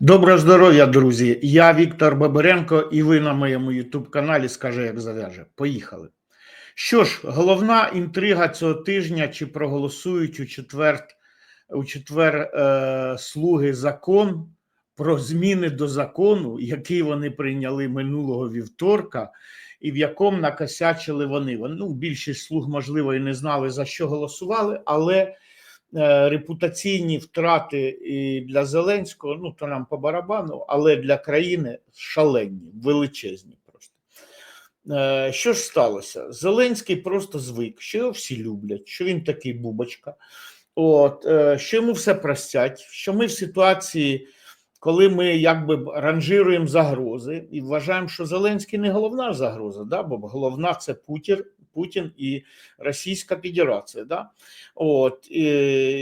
Доброго здоров'я, друзі! Я Віктор Бабиренко, і ви на моєму ютуб-каналі Скаже, як зав'яже. Поїхали. Що ж, головна інтрига цього тижня: чи проголосують у четвер, у четвер е, слуги закон про зміни до закону, який вони прийняли минулого вівторка, і в якому накосячили вони. Ну, більшість слуг, можливо, і не знали за що голосували, але. Е, репутаційні втрати і для Зеленського, ну то нам по барабану, але для країни шалені, величезні просто. Е, що ж сталося? Зеленський просто звик, що його всі люблять, що він такий бубочка, от, е, що йому все простять, що ми в ситуації. Коли ми якби ранжируємо загрози і вважаємо, що Зеленський не головна загроза, да, бо головна це Путін, Путін і Російська Федерація. Да? От, і,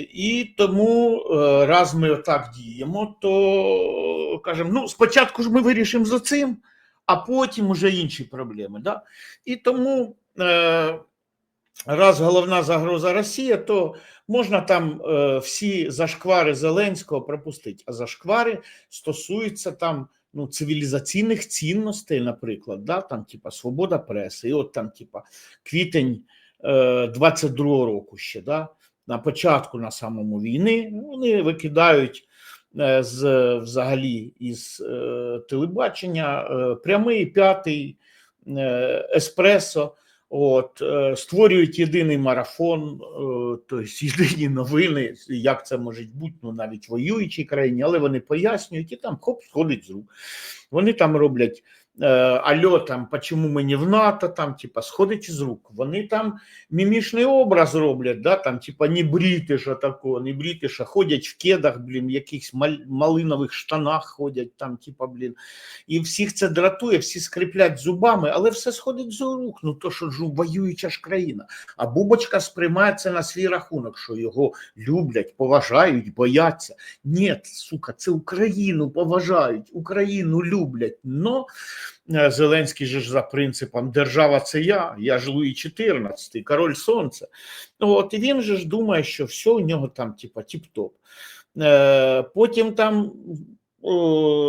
і тому, е, раз ми отак діємо, то кажемо: ну, спочатку ж ми вирішимо за цим, а потім уже інші проблеми. Да? І тому. Е, Раз головна загроза Росія, то можна там е, всі зашквари Зеленського пропустити. А зашквари стосуються там ну, цивілізаційних цінностей, наприклад, да, там, типа, свобода преси, і от там, типа, квітень е, 22-го року ще, да, на початку на самому війни, вони викидають е, з взагалі із е, телебачення е, прямий п'ятий е, еспресо. От е, створюють єдиний марафон, тобто єдині новини, як це може бути, ну навіть воюючій країні, але вони пояснюють і там хоп, сходить з рук. Вони там роблять Альо, там, почему ми не в НАТО, там, типа, сходить із рук. Вони там мімішний образ роблять, да, там, типа, не брітиша такого, не брітиша, ходять в кедах, блін, в якихось малинових штанах ходять, там, типа, блін. І всіх це дратує, всі скріплять зубами, але все сходить з рук. Ну то, що ж воююча ж країна. А Бубочка сприймає це на свій рахунок, що його люблять, поважають, бояться. Ні, сука, це Україну поважають, Україну люблять. но Е, Зеленський же ж за принципом держава це я, я ж Луї 14, король сонця. От і він же ж думає, що все у нього там, типа, тіп-топ. Е, потім там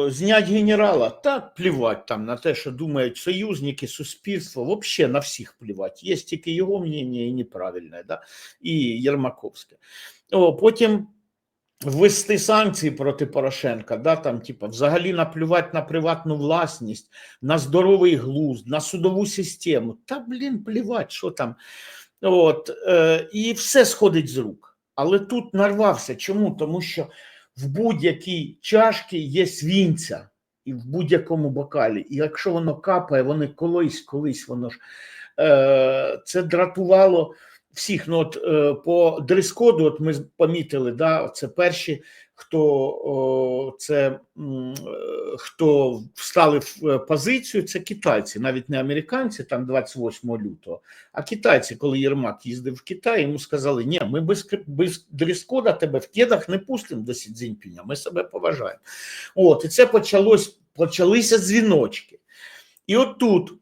знять генерала, так плівать там на те, що думають союзники, суспільство, взагалі на всіх плівать. Є тільки його мнення і неправильне, да? і Єрмаковське. О, Потім ввести санкції проти Порошенка, да, там, типа, взагалі наплювати на приватну власність, на здоровий глузд, на судову систему. Та, блін, плівать, що там. От, е, І все сходить з рук. Але тут нарвався. Чому? Тому що в будь-якій чашці є свінця, і в будь-якому бокалі. І якщо воно капає, воно колись, колись воно ж е, це дратувало всіх. Ну от е, по дрес-коду, от ми помітили, да, це перші, хто о, це е, хто встали в е, позицію, це китайці, навіть не американці, там 28 лютого, а китайці, коли Єрмак їздив в Китай, йому сказали: ні, ми без без дрес-кода тебе в кедах не пустимо до Сі ми себе поважаємо. От і це почалось, почалися дзвіночки. І от тут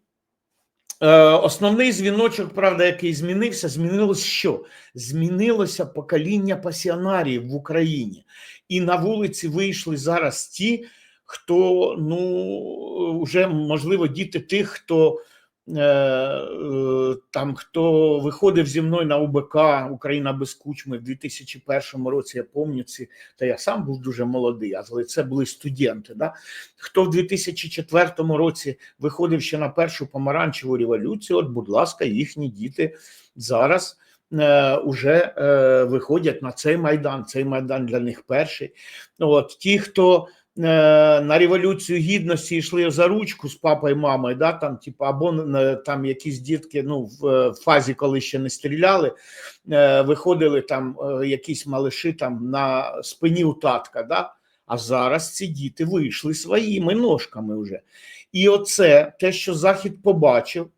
основний дзвіночок, правда, який змінився, змінилось що? Змінилося покоління пасіонарів в Україні, і на вулиці вийшли зараз ті, хто ну вже можливо діти тих, хто Е, е, там хто виходив зі мною на УБК Україна без кучми в 2001 році, я пам'ятаю ці, та я сам був дуже молодий, але це були студенти. Да? Хто в 2004 році виходив ще на першу помаранчеву революцію? От, будь ласка, їхні діти зараз е, уже е, виходять на цей майдан. Цей майдан для них перший. От ті, хто Е, на революцію гідності йшли за ручку з папою, мамою, да, там, типу, або там якісь дітки ну, в фазі, коли ще не стріляли, е, виходили там е, якісь малиші там на спині у татка. Да? А зараз ці діти вийшли своїми ножками вже. І оце те, що Захід побачив.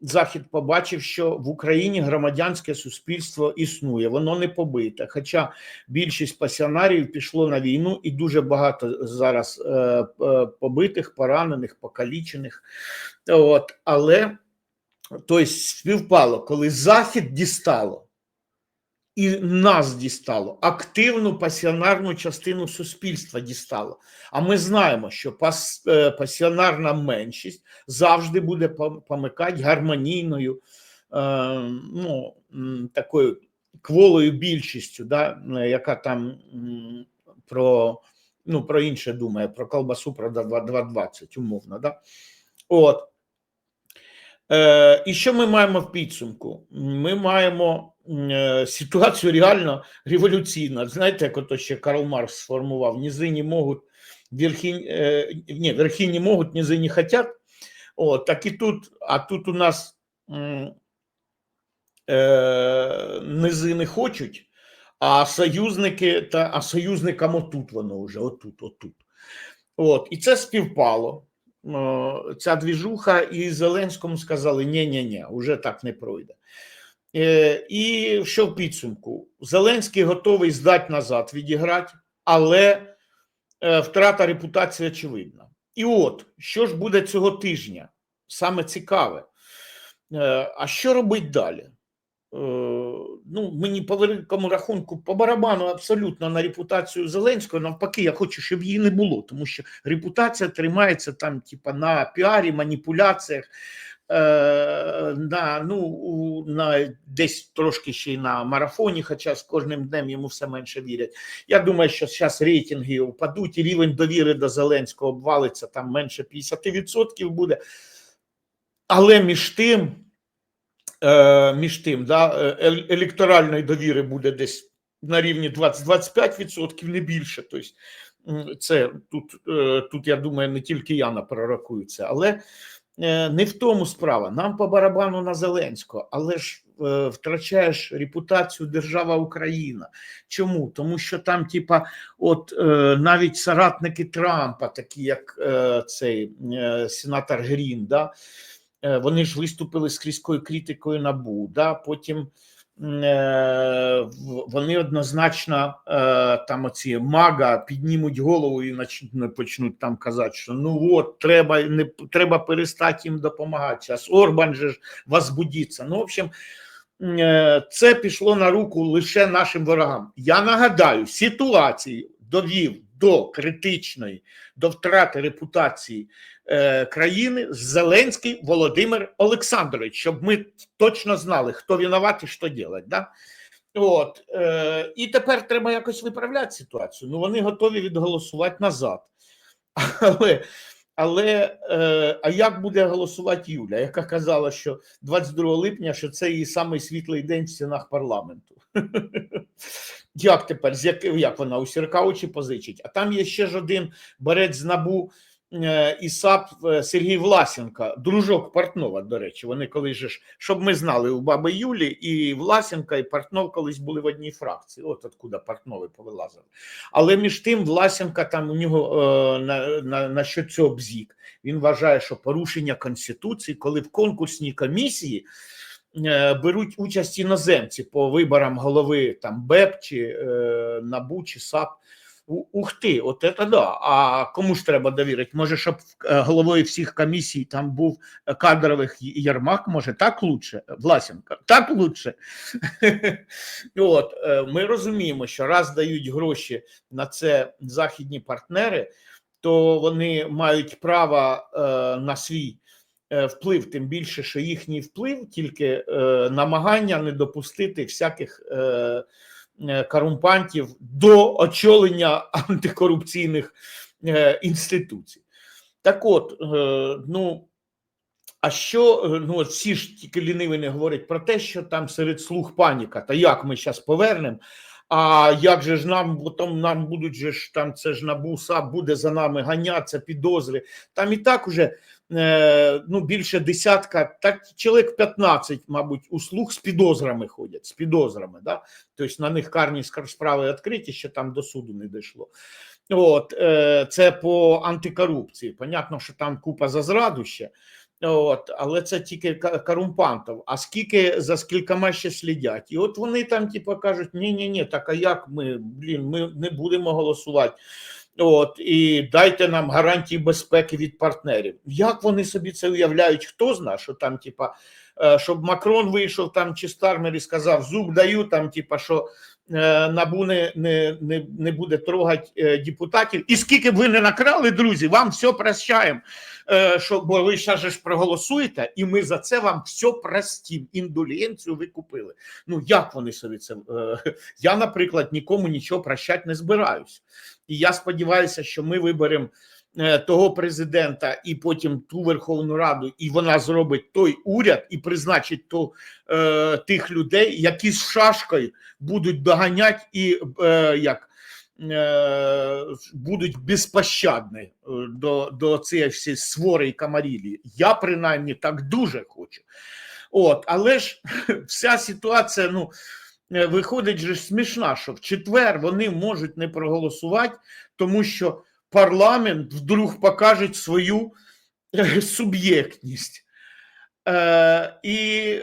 Захід побачив, що в Україні громадянське суспільство існує, воно не побите. Хоча більшість пасіонарів пішло на війну, і дуже багато зараз е, е, побитих, поранених, покалічених. От, Але тобто, співпало, коли Захід дістало, і нас дістало, активну пасіонарну частину суспільства дістало. А ми знаємо, що пас, е, пасіонарна меншість завжди буде помикати гармонійною, е, ну, такою кволою більшістю, да, е, яка там про, ну, про інше думає, про колбасу про 2,20 умовно. Да? От. Е, і що ми маємо в підсумку? Ми маємо е, ситуацію реально революційну. Знаєте, як ото ще Карл Маркс сформував: нізи не можуть, верхи, е, ні, верхи не можуть, низи не хотять. От, так і тут, а тут у нас е, низи не хочуть, а союзники, та, а союзникам отут воно вже, отут, отут. От, і це співпало. Ця двіжуха, і Зеленському сказали: ні ні ні вже так не пройде. Е, і що в підсумку? Зеленський готовий здати назад, відіграти, але е, втрата репутації очевидна. І от, що ж буде цього тижня? Саме цікаве. Е, а що робить далі? Ну, мені по великому рахунку, по барабану абсолютно на репутацію Зеленського. Навпаки, я хочу, щоб її не було, тому що репутація тримається там, типа, на піарі, маніпуляціях, е, на, ну, на, десь трошки ще й на марафоні, хоча з кожним днем йому все менше вірять. Я думаю, що зараз рейтинги впадуть, і рівень довіри до Зеленського обвалиться, там менше 50% буде. Але між тим, е, між тим, да, е, електоральної довіри буде десь на рівні 20-25%, не більше. Тобто, це тут, е, тут, я думаю, не тільки Яна пророкую це, але е, не в тому справа. Нам по барабану на Зеленського, але ж втрачаєш репутацію держава Україна. Чому? Тому що там, типа, от навіть соратники Трампа, такі як цей сенатор Грін, да, вони ж виступили з різкою критикою набу. Да, потім е, вони однозначно е, там оці мага піднімуть голову і начнуть, почнуть там казати, що ну от треба не треба перестати їм допомагати. Зараз Орбан же ж возбудиться. Ну, в общем, е, це пішло на руку лише нашим ворогам. Я нагадаю, ситуацію довів до критичної, до втрати репутації е, країни Зеленський Володимир Олександрович, щоб ми точно знали, хто винуват і що робити. Да? От, е, і тепер треба якось виправляти ситуацію. Ну, вони готові відголосувати назад. Але, але е, а як буде голосувати Юля, яка казала, що 22 липня що це її самий світлий день в стінах парламенту? Як тепер? Як, вона у Сірка очі позичить? А там є ще ж один борець з набу е, і САП е, Сергій Власенко, дружок Портнова, до речі. Вони колись же ж, щоб ми знали, у баби Юлі і Власенка, і Портнов колись були в одній фракції. От откуда Портнови повилазили. Але між тим Власенка там у нього е, на, на, на що цього бзік. Він вважає, що порушення конституції, коли в конкурсній комісії е, беруть участь іноземці по виборам голови там БЕП чи е, НАБУ чи САП. Ух ти, от це да. А кому ж треба довірити? Може, щоб е, головою всіх комісій там був е, кадрових Єрмак, може, так лучше? Власенко, так лучше. От, е, ми розуміємо, що раз дають гроші на це західні партнери, то вони мають право на свій вплив, тим більше, що їхній вплив тільки намагання не допустити всяких корумпантів до очолення антикорупційних е, інституцій. Так от, е, ну. А що е, ну всі ж тільки ліниві не говорять про те, що там серед слух паніка, та як ми зараз повернемо? А як же ж нам, бо там нам будуть же ж там це ж НАБУ, САП буде за нами ганятися, підозри. Там і так уже е, ну, більше десятка, так чоловік 15, мабуть, услуг з підозрами ходять, з підозрами. Да? Тобто на них карні справи відкриті, ще там до суду не дійшло. От, е, це по антикорупції. Понятно, що там купа за зраду ще. От, але це тільки корумпантів. А скільки за скількома ще слідять? І от вони там, типу, кажуть: ні, ні, ні, так а як ми, блін, ми не будемо голосувати. От і дайте нам гарантії безпеки від партнерів. Як вони собі це уявляють? Хто знає, що там, типа, е, щоб Макрон вийшов там чи Стармер і сказав: зуб даю, там, типа, що набу не, не, не, не буде трогати е, депутатів. І скільки б ви не накрали, друзі, вам все прощаємо. Е, що, бо ви ще ж проголосуєте, і ми за це вам все простім. Індулігенцію ви купили. Ну як вони собі це? Е, я, наприклад, нікому нічого прощати не збираюсь. І я сподіваюся, що ми виберемо е, того президента і потім ту Верховну Раду, і вона зробить той уряд і призначить то, е, тих людей, які з шашкою будуть доганяти і е, як. е, Будуть безпощадні е, до, до цієї всі свори камарілі. Я принаймні так дуже хочу. От, але ж вся ситуація, ну е, виходить же смішна, що в четвер вони можуть не проголосувати, тому що парламент вдруг покаже свою е, суб'єктність. Е, і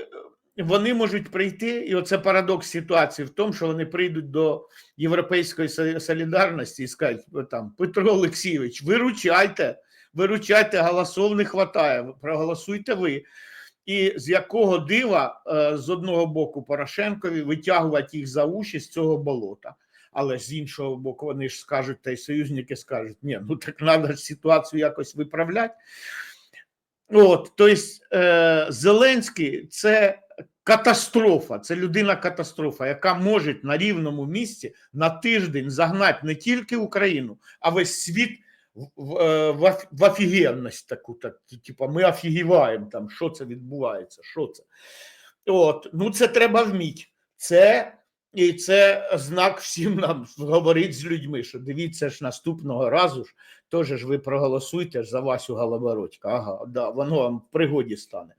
вони можуть прийти, і оце парадокс ситуації в тому, що вони прийдуть до Європейської солідарності і скажуть там Петро Олексійович, виручайте, виручайте, голосов не вистачає, проголосуйте ви. І з якого дива е, з одного боку Порошенкові витягувати їх за уші з цього болота. Але з іншого боку, вони ж скажуть, та й союзники скажуть, ні, ну так треба ж ситуацію якось виправляти. От, тобто, е, Зеленський це катастрофа, це людина катастрофа, яка може на рівному місці на тиждень загнати не тільки Україну, а весь світ в, в, е, в, в офігенність таку, так, типу, ми офігіваємо там, що це відбувається, що це. От, ну це треба вміти. Це і це знак всім нам говорить з людьми, що дивіться ж наступного разу ж теж ж ви проголосуйте за Васю Галабородька. Ага, да, воно вам в пригоді стане.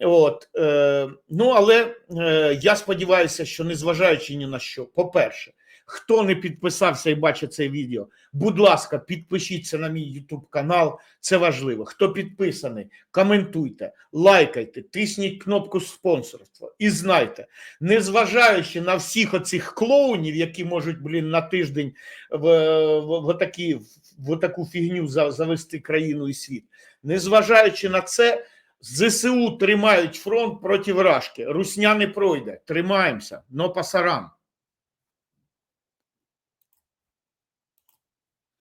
От, е, ну, але е, я сподіваюся, що незважаючи ні на що, по-перше, хто не підписався і бачить це відео, будь ласка, підпишіться на мій YouTube канал, це важливо. Хто підписаний, коментуйте, лайкайте, тисніть кнопку спонсорства. І знайте, незважаючи на всіх оцих клоунів, які можуть, блін, на тиждень в, в, в, такі, в таку фігню завести країну і світ, незважаючи на це, ЗСУ тримають фронт проти вражки. Русня не пройде. Тримаємося, но пасарам.